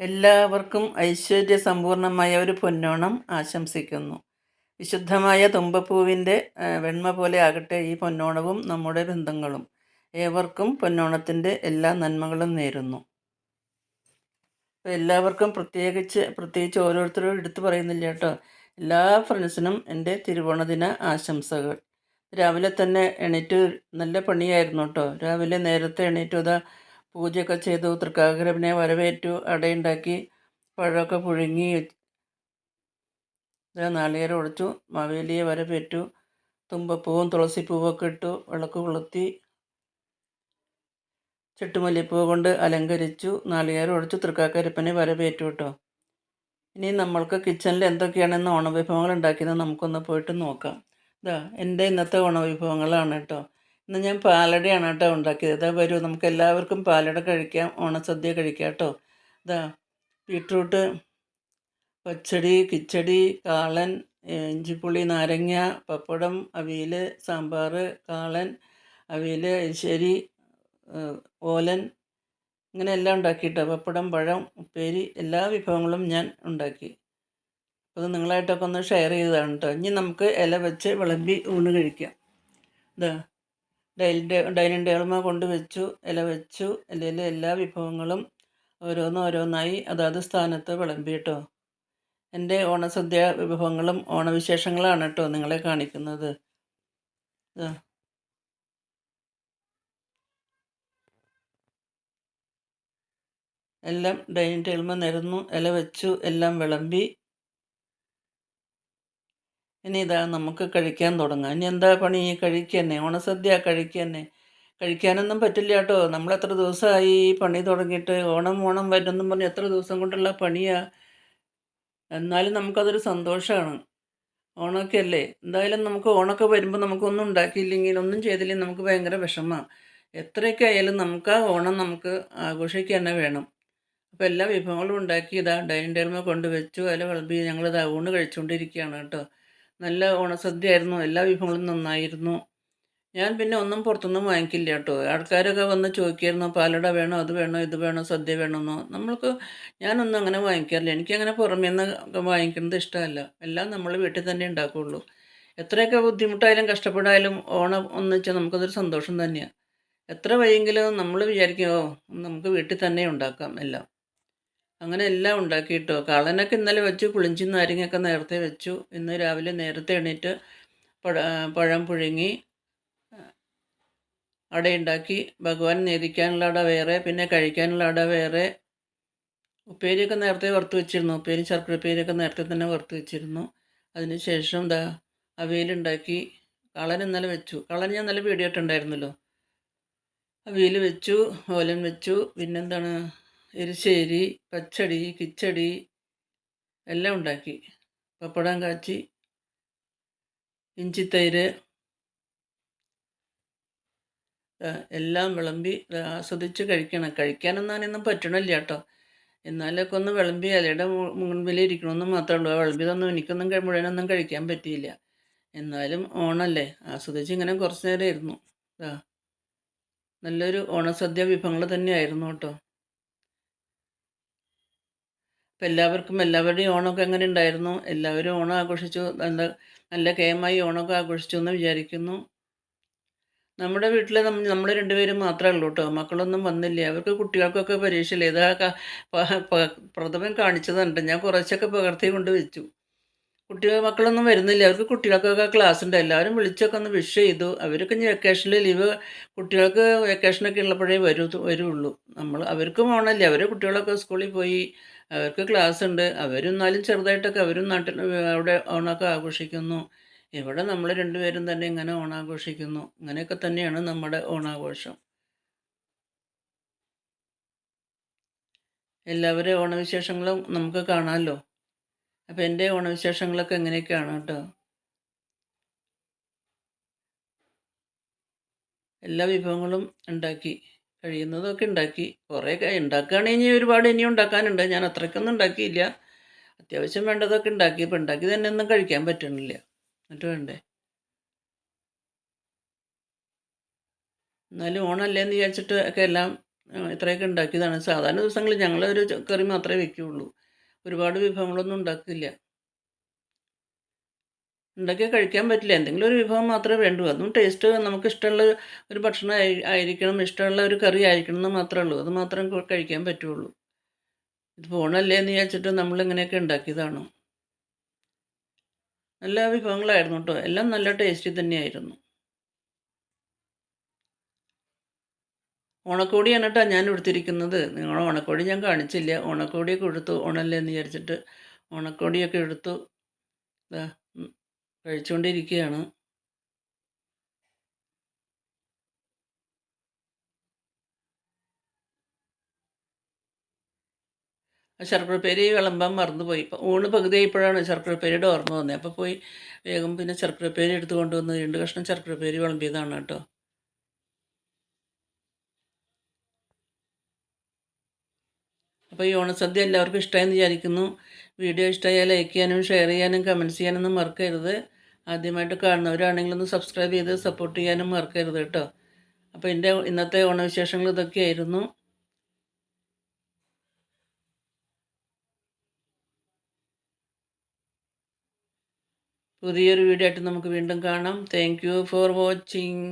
എല്ലാവർക്കും ഐശ്വര്യ സമ്പൂർണമായ ഒരു പൊന്നോണം ആശംസിക്കുന്നു. വിശുദ്ധമായ തുമ്പപ്പൂവിന്റെ വെണ്മ പോലെ ആകട്ടെ ഈ പൊന്നോണവും നമ്മുടെ ബന്ധങ്ങളും. ഏവർക്കും പൊന്നോണത്തിന്റെ എല്ലാ നന്മകളും നേരുന്നു. എല്ലാവർക്കും പ്രത്യേകിച്ച് പ്രത്യേകിച്ച് ഓരോരുത്തരും എടുത്തു പറയുന്നില്ല കേട്ടോ. എല്ലാ ഫ്രണ്ട്സിനും എന്റെ തിരുവോണദിന ആശംസകൾ. രാവിലെ തന്നെ എണീറ്റ് നല്ല പണിയായിരുന്നു കേട്ടോ. രാവിലെ നേരത്തെ എണീറ്റ്. അതാ പൂജയൊക്കെ ചെയ്തു തൃക്കാഗ്രഹനെ വരവേറ്റു അടയുണ്ടാക്കി പഴമൊക്കെ പുഴുങ്ങി നാളികേരം ഒഴിച്ചു മാവേലിയെ വരവേറ്റു തുമ്പപ്പൂവും തുളസിപ്പൂവൊക്കെ ഇട്ടു വിളക്ക് കൊളുത്തി ചെട്ടുമല്ലിപ്പൂ കൊണ്ട് അലങ്കരിച്ചു നാളികേരം ഒഴിച്ചു തൃക്കാക്കരപ്പനെ വരവേറ്റു കേട്ടോ ഇനി നമ്മൾക്ക് കിച്ചണിൽ എന്തൊക്കെയാണെന്ന് ഓണവിഭവങ്ങൾ ഉണ്ടാക്കിയത് നമുക്കൊന്ന് പോയിട്ട് നോക്കാം. ഇതാ എന്റെ ഇന്നത്തെ ഓണവിഭവങ്ങളാണ് കേട്ടോ ഇന്ന് ഞാൻ പാലടയാണ് കേട്ടോ ഉണ്ടാക്കിയത്. ഇതാ വരൂ നമുക്ക് എല്ലാവർക്കും പാലട കഴിക്കാം ഓണസദ്യ കഴിക്കാം കേട്ടോ. ഇതാ ബീട്രൂട്ട് പച്ചടി കിച്ചടി കാളൻ ഇഞ്ചിപ്പുളി നാരങ്ങ പപ്പടം അവിയൽ സാമ്പാർ കാളൻ അവിയൽ എരിശ്ശേരി ഓലൻ ഇങ്ങനെ എല്ലാം ഉണ്ടാക്കിയിട്ടോ പപ്പടം പഴം ഉപ്പേരി എല്ലാ വിഭവങ്ങളും ഞാൻ ഉണ്ടാക്കി. അപ്പോൾ നിങ്ങളായിട്ടൊക്കെ ഒന്ന് ഷെയർ ചെയ്തതാണ് കേട്ടോ. ഇനി നമുക്ക് ഇല വെച്ച് വിളമ്പി ഊണ് കഴിക്കാം. ഇതാ ഡൈനിങ് ഡൈനിങ് ടേബിൾമ കൊണ്ട് വെച്ചു ഇല വെച്ചു ഇലയിൽ എല്ലാ വിഭവങ്ങളും ഓരോന്ന് ഓരോന്നായി അതാത് സ്ഥാനത്ത് വിളമ്പി കേട്ടോ എന്റെ ഓണസദ്യ വിഭവങ്ങളും ഓണവിശേഷങ്ങളാണ് കേട്ടോ നിങ്ങളെ കാണിക്കുന്നത്. എല്ലാം ഡൈനിങ് ടേബിൾമ നിരന്നു ഇല വെച്ചു എല്ലാം വിളമ്പി ഇനി ഇതാ നമുക്ക് കഴിക്കാൻ തുടങ്ങാം. ഇനി എന്താ പണി? കഴിക്കന്നെ. ഓണസദ്യ കഴിക്കന്നെ. കഴിക്കാനൊന്നും പറ്റില്ല കേട്ടോ. നമ്മൾ എത്ര ദിവസമായി ഈ പണി തുടങ്ങിയിട്ട്? ഓണം ഓണം വരുമെന്നും പറഞ്ഞ് എത്ര ദിവസം കൊണ്ടുള്ള പണിയാ? എന്നാലും നമുക്കതൊരു സന്തോഷമാണ് ഓണമൊക്കെ അല്ലേ എന്തായാലും നമുക്ക് ഓണമൊക്കെ വരുമ്പോൾ നമുക്കൊന്നും ഉണ്ടാക്കിയില്ലെങ്കിൽ ഒന്നും ചെയ്തില്ലെങ്കിൽ നമുക്ക് ഭയങ്കര വിഷമമാണ് എത്രയൊക്കെ ആയാലും നമുക്ക് ആ ഓണം നമുക്ക് ആഘോഷിക്കുക തന്നെ വേണം. അപ്പോൾ എല്ലാ വിഭവങ്ങളും ഉണ്ടാക്കി ഇതാ ഡൈനിങ് ടേബിളിൽ കൊണ്ടുവച്ചു. അതിൽ വിളമ്പി ഞങ്ങളിത് ഊണ് കഴിച്ചുകൊണ്ടിരിക്കുകയാണ് കേട്ടോ. നല്ല ഓണസദ്യ ആയിരുന്നു എല്ലാ വിഭവങ്ങളും നന്നായിരുന്നു. ഞാൻ പിന്നെ ഒന്നും പുറത്തൊന്നും വാങ്ങിക്കില്ല കേട്ടോ. ആൾക്കാരൊക്കെ വന്ന് ചോദിക്കായിരുന്നു പാലട വേണോ അത് വേണോ ഇത് വേണോ സദ്യ വേണമെന്നോ നമ്മൾക്ക് ഞാനൊന്നും അങ്ങനെ വാങ്ങിക്കാറില്ല. എനിക്കങ്ങനെ പുറമേ നിന്ന് വാങ്ങിക്കുന്നത് ഇഷ്ടമല്ല. എല്ലാം നമ്മൾ വീട്ടിൽ തന്നെ ഉണ്ടാക്കുകയുള്ളൂ എത്രയൊക്കെ ബുദ്ധിമുട്ടായാലും കഷ്ടപ്പെടായാലും ഓണം എന്ന് വെച്ചാൽ നമുക്കതൊരു സന്തോഷം തന്നെയാണ് എത്ര വയ്യെങ്കിലും നമ്മൾ വിചാരിക്കും ഓ നമുക്ക് വീട്ടിൽ തന്നെ ഉണ്ടാക്കാം എല്ലാം. അങ്ങനെ എല്ലാം ഉണ്ടാക്കിയിട്ടോ. കാളനൊക്കെ ഇന്നലെ വെച്ചു പുളിഞ്ചി നാരങ്ങയൊക്കെ നേരത്തെ വെച്ചു. ഇന്ന് രാവിലെ നേരത്തെ എണീറ്റ് പഴ പഴം പുഴുങ്ങി അടയുണ്ടാക്കി ഭഗവാൻ നേദിക്കാനുള്ള അട വേറെ പിന്നെ കഴിക്കാനുള്ള അട വേറെ. ഉപ്പേരിയൊക്കെ നേരത്തെ വറുത്ത് വെച്ചിരുന്നു. ഉപ്പേരി ശർക്കര ഉപ്പേരിയൊക്കെ നേരത്തെ തന്നെ വറുത്ത് വെച്ചിരുന്നു. അതിനുശേഷം എന്താ അവയിലുണ്ടാക്കി കളൻ ഇന്നലെ വെച്ചു. കളൻ ഞാൻ നല്ല വീഡിയോ ഇട്ടുണ്ടായിരുന്നല്ലോ അവയിൽ വെച്ചു ഓലൻ വെച്ചു. പിന്നെന്താണ്? എരിശ്ശേരി പച്ചടി കിച്ചടി എല്ലാം ഉണ്ടാക്കി. പപ്പടം കാച്ചി ഇഞ്ചിത്തൈര് എല്ലാം വിളമ്പി ആസ്വദിച്ച് കഴിക്കണം. കഴിക്കാനൊന്നും അതിനൊന്നും പറ്റണില്ല കേട്ടോ. എന്നാലൊക്കെ ഒന്ന് വിളമ്പി ഇലയുടെ മു- മുൻപിൽ ഇരിക്കണമെന്ന് മാത്രമേ ഉള്ളൂ. വിളമ്പിയതൊന്നും എനിക്കൊന്നും മുഴുവനൊന്നും കഴിക്കാൻ പറ്റിയില്ല. എന്നാലും ഓണല്ലേ? ആസ്വദിച്ച് ഇങ്ങനെ കുറച്ച് നേരം ഇരുന്നു നല്ലൊരു ഓണസദ്യ വിഭവങ്ങൾ തന്നെയായിരുന്നു കേട്ടോ. എല്ലാവർക്കും എല്ലാവരുടെയും ഓണമൊക്കെ എങ്ങനെ ഉണ്ടായിരുന്നു? എല്ലാവരും ഓണം ആഘോഷിച്ചു. എന്താ നല്ല കേമായി ഓണമൊക്കെ ആഘോഷിച്ചു എന്ന് വിചാരിക്കുന്നു. നമ്മുടെ വീട്ടിൽ നമ്മൾ നമ്മൾ രണ്ടുപേരും മാത്രമേ ഉള്ളൂ കേട്ടോ മക്കളൊന്നും വന്നില്ല. അവർക്ക് കുട്ടികൾക്കൊക്കെ പരീക്ഷയില്ല? ഇതാ പ്രഥമൻ കാണിച്ചതുണ്ട്. ഞാൻ കുറച്ചൊക്കെ പകർത്തി കൊണ്ട് വെച്ചു. കുട്ടികൾ മക്കളൊന്നും വരുന്നില്ല. അവർക്ക് കുട്ടികൾക്കൊക്കെ ക്ലാസ് ഉണ്ട്. എല്ലാവരും വിളിച്ചൊക്കെ ഒന്ന് വിഷ് ചെയ്തു. അവരൊക്കെ ഇനി വെക്കേഷനിൽ ലീവ് കുട്ടികൾക്ക് വെക്കേഷനൊക്കെ ഉള്ളപ്പോഴേ വരൂ വരുള്ളൂ. നമ്മൾ അവർക്കും ഓണമല്ലേ. അവർ കുട്ടികളൊക്കെ സ്കൂളിൽ പോയി അവർക്ക് ക്ലാസ് ഉണ്ട്. അവരും എന്നാലും ചെറുതായിട്ടൊക്കെ അവരും നാട്ടിൽ അവിടെ ഓണമൊക്കെ ആഘോഷിക്കുന്നു. ഇവിടെ നമ്മൾ രണ്ടുപേരും തന്നെ ഇങ്ങനെ ഓണാഘോഷിക്കുന്നു. ഇങ്ങനെയൊക്കെ തന്നെയാണ് നമ്മുടെ ഓണാഘോഷം. എല്ലാവരും ഓണവിശേഷങ്ങളും നമുക്ക് കാണാമല്ലോ അപ്പോൾ എന്റെ ഓണവിശേഷങ്ങളൊക്കെ എങ്ങനെയൊക്കെയാണ് കേട്ടോ? എല്ലാ വിഭവങ്ങളും ഉണ്ടാക്കി കഴിയുന്നതൊക്കെ ഉണ്ടാക്കി കുറേ ഉണ്ടാക്കുകയാണെങ്കിൽ ഇനി ഒരുപാട് ഇനിയും ഉണ്ടാക്കാനുണ്ട്. ഞാൻ അത്രയ്ക്കൊന്നും ഉണ്ടാക്കിയില്ല. അത്യാവശ്യം വേണ്ടതൊക്കെ ഉണ്ടാക്കി. ഇപ്പം ഉണ്ടാക്കി തന്നെ ഒന്നും കഴിക്കാൻ പറ്റണില്ല. എന്നിട്ട് വേണ്ടേ? എന്നാലും ഓണമല്ലേ എന്ന് വിചാരിച്ചിട്ട് ഒക്കെ എല്ലാം ഇത്രയൊക്കെ ഉണ്ടാക്കിയതാണ്. സാധാരണ ദിവസങ്ങളിൽ ഞങ്ങളൊരു കറി മാത്രമേ വെക്കുകയുള്ളൂ ഒരുപാട് വിഭവങ്ങളൊന്നും ഉണ്ടാക്കില്ല. ഉണ്ടാക്കി കഴിക്കാൻ പറ്റില്ല. എന്തെങ്കിലും ഒരു വിഭവം മാത്രമേ വേണ്ടൂ. അതും ടേസ്റ്റ് നമുക്ക് ഇഷ്ടമുള്ള ഒരു ഭക്ഷണം ആയിരിക്കണം. ഇഷ്ടമുള്ള ഒരു കറി ആയിരിക്കണം എന്ന് മാത്രമേ ഉള്ളൂ. അത് മാത്രം കഴിക്കാൻ പറ്റുള്ളൂ. ഇത് പോണല്ലേ എന്ന് വിചാരിച്ചിട്ട് നമ്മൾ ഇങ്ങനെയൊക്കെ ഉണ്ടാക്കിയതാണ്. നല്ല വിഭവങ്ങളായിരുന്നു കേട്ടോ. എല്ലാം നല്ല ടേസ്റ്റി തന്നെയായിരുന്നു. ഓണക്കോടിയാണ് കേട്ടോ ഞാൻ എടുത്തിരിക്കുന്നത് നിങ്ങൾ ഉണക്കോടി ഞാൻ കാണിച്ചില്ല. ഓണക്കോടിയൊക്കെ എടുത്തു ഓണല്ലേ എന്ന് വിചാരിച്ചിട്ട് ഓണക്കോടിയൊക്കെ എടുത്തു കഴിച്ചുകൊണ്ടിരിക്കുകയാണ് ശർക്കരപ്പേരി വിളമ്പാൻ മറന്നുപോയി. ഇപ്പം ഊണ് പകുതിയായപ്പോഴാണ് ശർക്കരപ്പേരിയുടെ ഓർമ്മ വന്നത് അപ്പോൾ പോയി വേഗം പിന്നെ ശർക്കരപ്പേരി എടുത്ത് കൊണ്ടുവന്ന് രണ്ട് കഷ്ണം ശർക്കരപ്പേരി വിളമ്പിയതാണ് കേട്ടോ. അപ്പോൾ ഈ ഓണസദ്യ എല്ലാവർക്കും ഇഷ്ടമായെന്ന് വിചാരിക്കുന്നു. വീഡിയോ ഇഷ്ടമായാൽ ലൈക്ക് ചെയ്യാനും ഷെയർ ചെയ്യാനും കമന്റ്സ് ചെയ്യാനൊന്നും മറക്കരുത്. ആദ്യമായിട്ട് കാണുന്നവരാണെങ്കിൽ ഒന്ന് സബ്സ്ക്രൈബ് ചെയ്ത് സപ്പോർട്ട് ചെയ്യാനും മറക്കരുത് കേട്ടോ. അപ്പോൾ എന്റെ ഇന്നത്തെ ഓണവിശേഷങ്ങൾ ഇതൊക്കെയായിരുന്നു. പുതിയൊരു വീഡിയോ ആയിട്ട് നമുക്ക് വീണ്ടും കാണാം. Thank you for watching